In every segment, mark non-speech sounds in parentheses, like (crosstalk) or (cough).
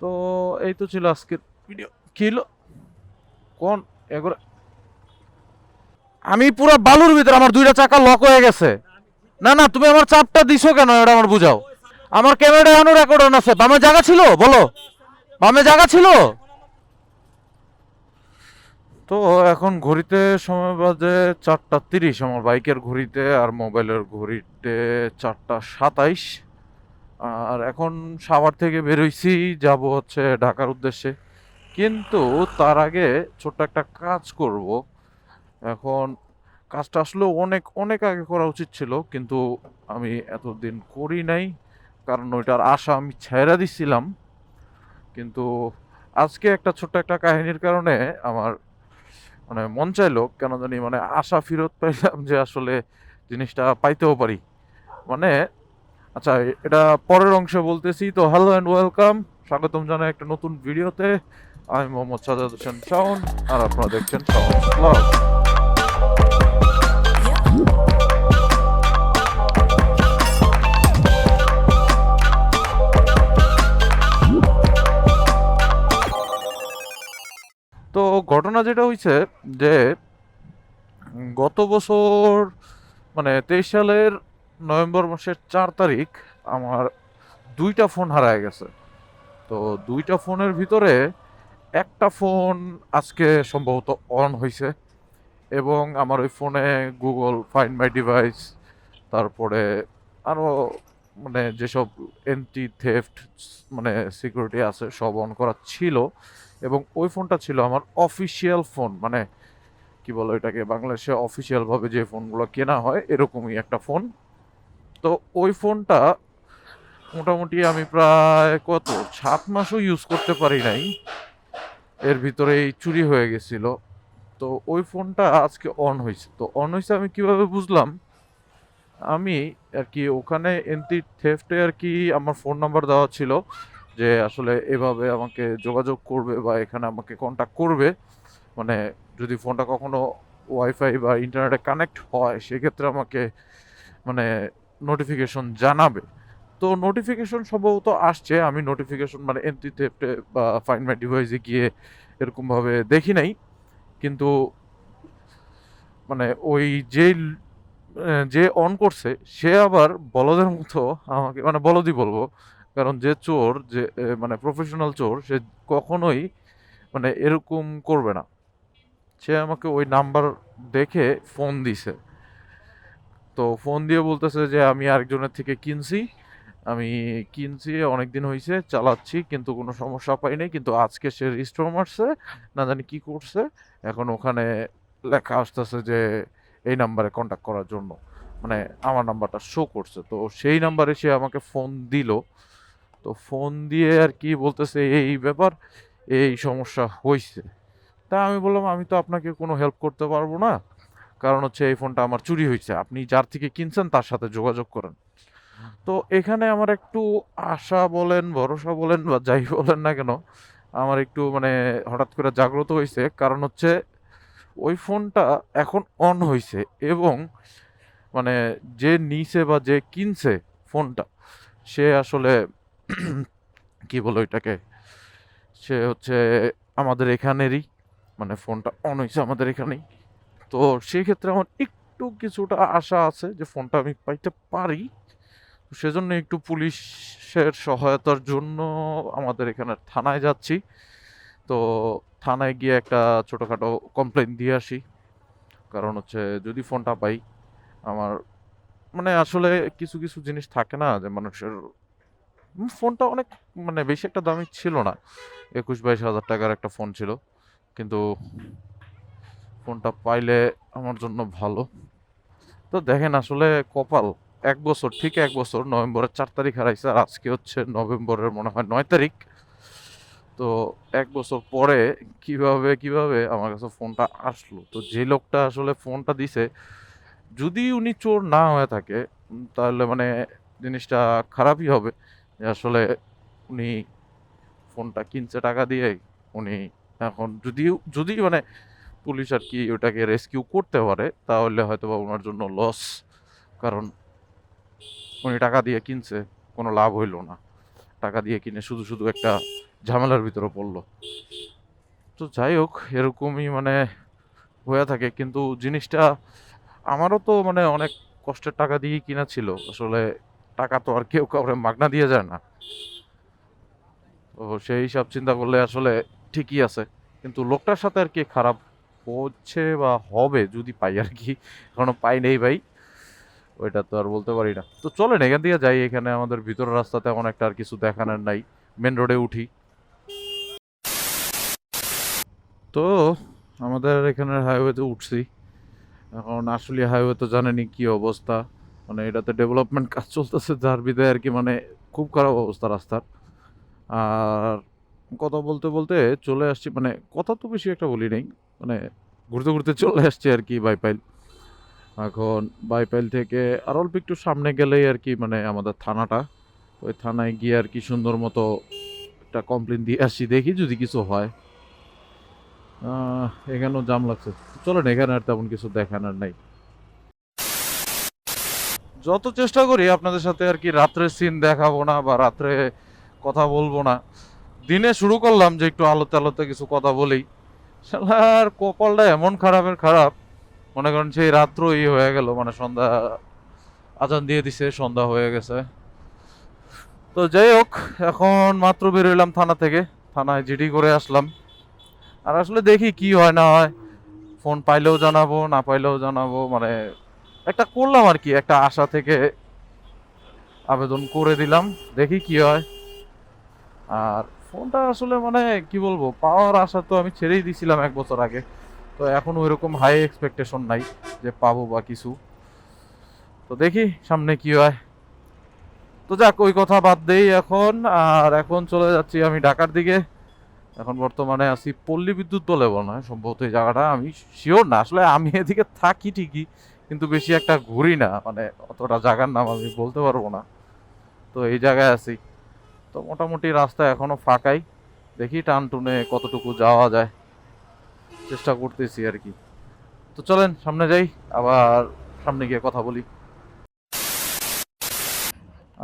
তো এই তো ছিল আজকের ভিডিও কি হলো? কোন? এগুলো আমি পুরো বালুর ভিতরে, আমার দুইটা চাকা লক হয়ে গেছে। না না, তুমি আমার চাপটা দিছো কেন? এটা আমার বুঝাও। আমার ক্যামেরা এখনও রেকর্ড অন আছে বামে জায়গা ছিল? বলো। বামে জায়গা ছিল? তো এখন ঘড়িতে সময় বাজে চারটা তিরিশ। আমার বাইকের ঘড়িতে আর মোবাইলের ঘড়িতে চারটা সাতাইশ। আর এখন সাভার থেকে বেরোইছি, যাব হচ্ছে ঢাকার উদ্দেশ্যে। কিন্তু তার আগে ছোট্ট একটা কাজ করব। এখন কাজটা আসলে অনেক অনেক আগে করা উচিত ছিল, কিন্তু আমি এতদিন করি নাই। কারণ ওইটার আশা আমি ছেড়ে দিছিলাম। কিন্তু আজকে একটা ছোট্ট একটা কাহিনীর কারণে আমার মানে মন চাইলো কেন জানি মানে আশা ফেরত পাইলাম যে আসলে জিনিসটা পাইতেও পারি। মানে আচ্ছা এটা পরের অংশে বলতেছি, তো হ্যালো অ্যান্ড ওয়েলকাম স্বাগতম জানাই একটা নতুন ভিডিওতে। আমি মোহাম্মদ সাজাদ হোসেন শাওন, আর আপনারা দেখছেন শাওন ব্লগ। তো ঘটনা যেটা হয়েছে যে, গত বছর মানে তেইশ সালের নভেম্বর মাসের চার তারিখ আমার দুইটা ফোন হারায় গেছে। তো দুইটা ফোনের ভিতরে একটা ফোন আজকে সম্ভবত অন হয়েছে এবং আমার ওই ফোনে গুগল ফাইন্ড মাই ডিভাইস, তারপরে আরও মানে যেসব এন্টি থেফট মানে সিকিউরিটি আছে সব অন করা ছিল এবং ওই ফোনটা ছিল আমার অফিসিয়াল ফোন মানে কি বলো এটাকে বাংলাদেশে অফিসিয়াল ভাবে যে ফোনগুলো কেনা হয় এরকমই একটা ফোন। তো ওই ফোনটা মোটামুটি আমি প্রায় কত, সাত মাসও ইউজ করতে পারি নাই। এর ভিতরেই চুরি হয়ে গেছিল। তো ওই ফোনটা আজকে অন হয়েছে। তো অন হয়েছে আমি কীভাবে বুঝলাম? আমি আর কি ওখানে এন্টি থেফটে আর কি আমার ফোন নাম্বার দেওয়া ছিল যে আসলে এভাবে আমাকে যোগাযোগ করবে বা এখানে আমাকে কন্ট্যাক্ট করবে। মানে যদি ফোনটা কখনো ওয়াইফাই বা ইন্টারনেটে কানেক্ট হয়, সেক্ষেত্রে আমাকে মানে নোটিফিকেশন জানাবে। তো নোটিফিকেশন সম্ভবত আসছে, আমি নোটিফিকেশন মানে এন্টি থেফটে বা ফাইন মাই ডিভাইসে গিয়ে এরকমভাবে দেখি নাই। কিন্তু মানে ওই যে যে অন করছে, সে আবার বলদের মতো আমাকে মানে বলদই বলব, কারণ যে চোর, যে মানে প্রফেশনাল চোর, সে কখনোই মানে এরকম করবে না। সে আমাকে ওই নাম্বার দেখে ফোন দিছে। তো ফোন দিয়ে বলতেছে যে, আমি আরেকজনের থেকে কিনছি। আমি কিনছি অনেক দিন হয়েছে চালাচ্ছি, কিন্তু কোনো সমস্যা পাইনি কিন্তু আজকে সে রিস্টোর মারছে, না জানি কি করছে। এখন ওখানে লেখা আসতেছে যে, এই নাম্বারে কন্ট্যাক্ট করার জন্য। মানে আমার নাম্বারটা শো করছে। তো সেই নাম্বারে সে আমাকে ফোন দিল। তো ফোন দিয়ে আর কি বলতেছে, এই ব্যাপার, এই সমস্যা হয়েছে তা আমি বললাম, আমি তো আপনাকে কোনো হেল্প করতে পারব না। কারণ হচ্ছে এই ফোনটা আমার চুরি হয়েছে। আপনি যার থেকে কিনছেন তার সাথে যোগাযোগ করেন। তো এখানে আমার একটু আশা বলেন, ভরসা বলেন বা যাই বলেন না কেন, আমার একটু মানে হঠাৎ করে জাগ্রত হয়েছে। কারণ হচ্ছে ওই ফোনটা এখন অন হয়েছে এবং মানে যে নিছে বা যে কিনছে ফোনটা, সে আসলে (clears throat) কি বলো এটাকে সে হচ্ছে আমাদের এখানেরই মানে ফোনটা অন হয়েছে আমাদের এখানেই। তো সেই ক্ষেত্রে আমার একটু কিছুটা আশা আছে যে ফোনটা আমি পাইতে পারি। সেজন্য একটু পুলিশের সহায়তার জন্য আমাদের এখানে থানায় যাচ্ছি। তো থানায় গিয়ে একটা ছোটোখাটো কমপ্লেন দিয়ে আসি। কারণ হচ্ছে যদি ফোনটা পাই, আমার মানে আসলে কিছু কিছু জিনিস থাকে না যে মানুষের ফোনটা অনেক মানে বেশি একটা দামি ছিল না। একুশ বাইশ হাজার টাকার একটা ফোন ছিল। কিন্তু ফোনটা পাইলে আমার জন্য ভালো। তো দেখেন আসলে কপাল এক বছর, ঠিক এক বছর, নভেম্বরের চার তারিখ হারাইছে আর আজকে হচ্ছে নভেম্বরের মনে হয় নয় তারিখ। তো এক বছর পরে কীভাবে কীভাবে আমার কাছে ফোনটা আসলো? তো যে লোকটা আসলে ফোনটা দিছে, যদি উনি চোর না হয়ে থাকে, তাহলে মানে জিনিসটা খারাপই হবে যে আসলে উনি ফোনটা কিনছে টাকা দিয়ে, উনি এখন যদি যদি মানে পুলিশ আর কি ওটাকে রেস্কিউ করতে পারে, তাহলে হয়তো বা ওনার জন্য লস কারণ উনি টাকা দিয়ে কিনছে, কোনো লাভ হইল না। টাকা দিয়ে কিনে শুধু শুধু একটা ঝামেলার ভিতরে পড়ল। তো যাই হোক, এরকমই মানে হয়ে থাকে, কিন্তু জিনিসটা আমারও তো মানে অনেক কষ্টের টাকা দিয়েই কিনা ছিল। আসলে টাকা তো আর কেউ কাউরে মাগনা দিয়ে যায় না। তো সেই হিসাব চিন্তা করলে আসলে ঠিকই আছে, কিন্তু লোকটার সাথে আর কি খারাপ হচ্ছে বা হবে, যদি পাই আর কি। এখনও পাই নেই ভাই। ওইটা তো আর বলতে পারি না। তো চলেন, এখান দিয়ে যাই। এখানে আমাদের ভিতরের রাস্তা তেমন একটা আর কিছু দেখানোর নাই। মেন রোডে উঠি। তো আমাদের এখানের হাইওয়েতে উঠছি। এখন আসলে হাইওয়ে তো জানেনি কি অবস্থা। মানে এটাতে ডেভেলপমেন্ট কাজ চলতেছে, যার বিধায় আর কি মানে খুব খারাপ অবস্থা রাস্তার। আর কথা বলতে বলতে চলে আসছি। মানে কথা তো বেশি একটা বলি নেই। মানে ঘুরতে ঘুরতে চলে আসছি আর কি বাইপাইল। এখন বাইপাইল থেকে আর অল্প একটু সামনে গেলেই আর কি মানে আমাদের থানাটা। ওই থানায় গিয়ে আর কি সুন্দর মতো একটা কমপ্লেন দিয়ে আসছি দেখি যদি কিছু হয়। এখানেও জাম লাগছে। চলেন, এখানে আর তেমন কিছু দেখানোর নাই। যত চেষ্টা করি আপনাদের সাথে আর কি রাত্রের সিন দেখাবো না বা রাত্রে কথা বলব না। দিনে শুরু করলাম যে একটু আলোতে আলোতে কিছু কথা বলি। শালার কপালটা এমন খারাপের খারাপ। মনে করেন সেই রাত্রই হয়ে গেল মানে সন্ধ্যা আজান দিয়ে দিছে, সন্ধ্যা হয়ে গেছে। তো যাই হোক, এখন মাত্র বেরোলাম থানা থেকে, থানায় জিডি করে আসলাম। আর আসলে দেখি কি হয় না হয়, ফোন পাইলেও জানাব, না পাইলেও জানাব মানে একটা করলাম আর কি, একটা আশা থেকে আবেদন করে দিলাম, দেখি কি হয়। আর ফোনটা আসলে মানে কি বলব, পাওয়ার আশা তো আমি ছেড়েই দিছিলাম এক বছর আগে। তো এখন ওই রকম হাই এক্সপেকটেশন নাই যে পাবো বা কিছু। তো দেখি সামনে কি হয়। তো যাক, ওই কথা বাদ দেই এখন। আর এখন চলে যাচ্ছি আমি ঢাকার দিকে। এখন বর্তমানে আছি পল্লী বিদ্যুৎ বলে মনে হয়, সম্ভবত এই জায়গাটা আমি শিওর না। আসলে আমি এদিকে থাকি ঠিকই, কিন্তু বেশি একটা ঘুরি না। মানে অতটা জায়গার নাম আমি বলতে পারব না। তো এই জায়গায় আছি। তো মোটামুটি রাস্তা এখনও ফাঁকাই। দেখি টান টুনে কতটুকু যাওয়া যায়। চেষ্টা করতেছি আর কি। তো চলেন, সামনে যাই, আবার সামনে গিয়ে কথা বলি।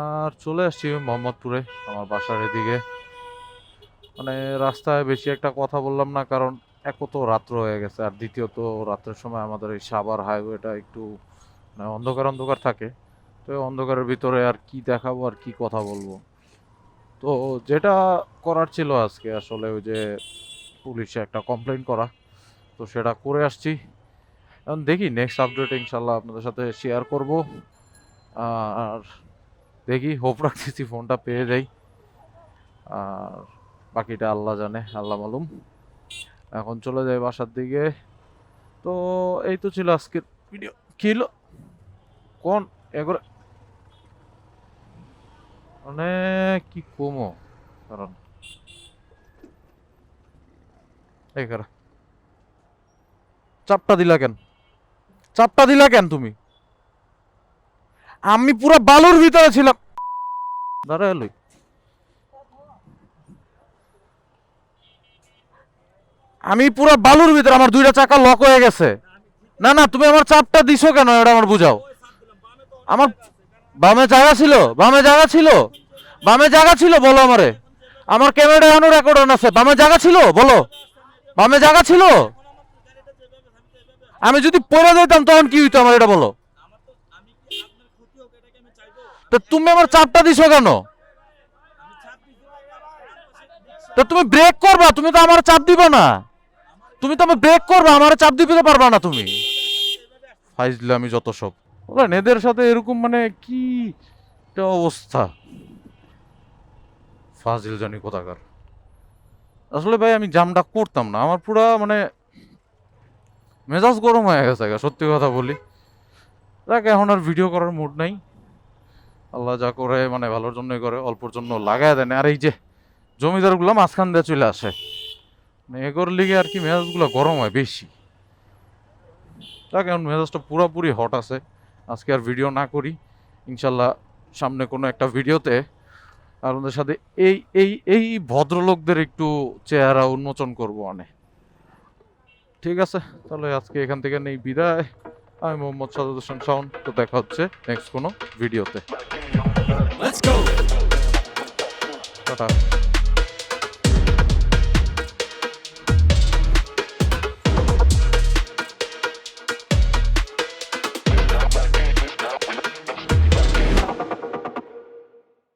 আর চলে আসছি মোহাম্মদপুরে, আমার বাসার এদিকে। মানে রাস্তায় বেশি একটা কথা বললাম না, কারণ এক তো রাত্র হয়ে গেছে, আর দ্বিতীয়ত রাত্রের সময় আমাদের এই সাভার হাইওয়েটা একটু মানে অন্ধকার অন্ধকার থাকে। তো অন্ধকারের ভিতরে আর কি দেখাবো আর কি কথা বলব? তো যেটা করার ছিল আজকে আসলে ওই যে পুলিশে একটা কমপ্লেন করা। তো সেটা করে আসছি। এখন দেখি নেক্সট আপডেট ইনশাল্লাহ আপনাদের সাথে শেয়ার করব। আর দেখি হোপ রাখতেছি ফোনটা পেয়ে যাই। আর বাকিটা আল্লাহ জানে, আল্লাহ মালুম। এখন চলে যাই বাসার দিকে। তো এই তো ছিল আজকের ভিডিও কি হলো? কোন? এগোরে মানে কি কমো কারণ চাপটা দিলা কেন? চাপটা দিলা কেন তুমি? আমি পুরো বালুর ভিতরে ছিলাম। দাঁড়ায় লই। আমি পুরো বালুর ভিতরে, আমার দুইটা চাকা লক হয়ে গেছে। না না, তুমি আমার চাপটা দিছো কেন? এটা আমার বুঝাও। আমার বামে জায়গা ছিল? বামে জায়গা ছিল? বামে জায়গা ছিল, বলো আমারে। আমার ক্যামেরা এখনও রেকর্ড অন আছে। বামে জায়গা ছিল, বলো। বামে জায়গা ছিল? আমি যদি পড়ে যেতাম, তখন কি হইতো আমার এটা বলো? তো তুমি আমার চাপটা দিছো কেন? তো তুমি ব্রেক করবা, তুমি তো আমার চাপ দিবা না। তুমি তো আমার ব্রেক করবা, আমার চাপ দিতে পারবা না তুমি। ফাইজলে আমি যত সব। ওরা নেদের সাথে এরকম মানে কি অবস্থা। ফাজিল জানি কোথাকার। আসলে ভাই, আমি জামটা করতাম না। আমার পুরা মানে মেজাজ গরম হয়ে গেছে সত্যি কথা বলি। দেখ, এখন আর ভিডিও করার মুড নাই। আল্লাহ যা করে মানে ভালোর জন্যই করে, অল্পর জন্য লাগায় দেন আর এই যে জমিদারগুলো মাঝখান দিয়ে চলে আসে মানে এগোর লিগে আর কি মেজাজগুলো গরম হয় বেশি। দেখ, এখন মেজাজটা পুরোপুরি হট আছে। আজকে আর ভিডিও না করি। ইনশাল্লাহ সামনে কোনো একটা ভিডিওতে আপনাদের সাথে এই এই এই ভদ্রলোকদের একটু চেহারা উন্মোচন করব অনেক ঠিক আছে তাহলে আজকে এখান থেকে নেই বিদায়। আমি মোহাম্মদ সাদুদ হোসেন শাওন তো দেখা হচ্ছে নেক্সট কোনো ভিডিওতে. টাটা।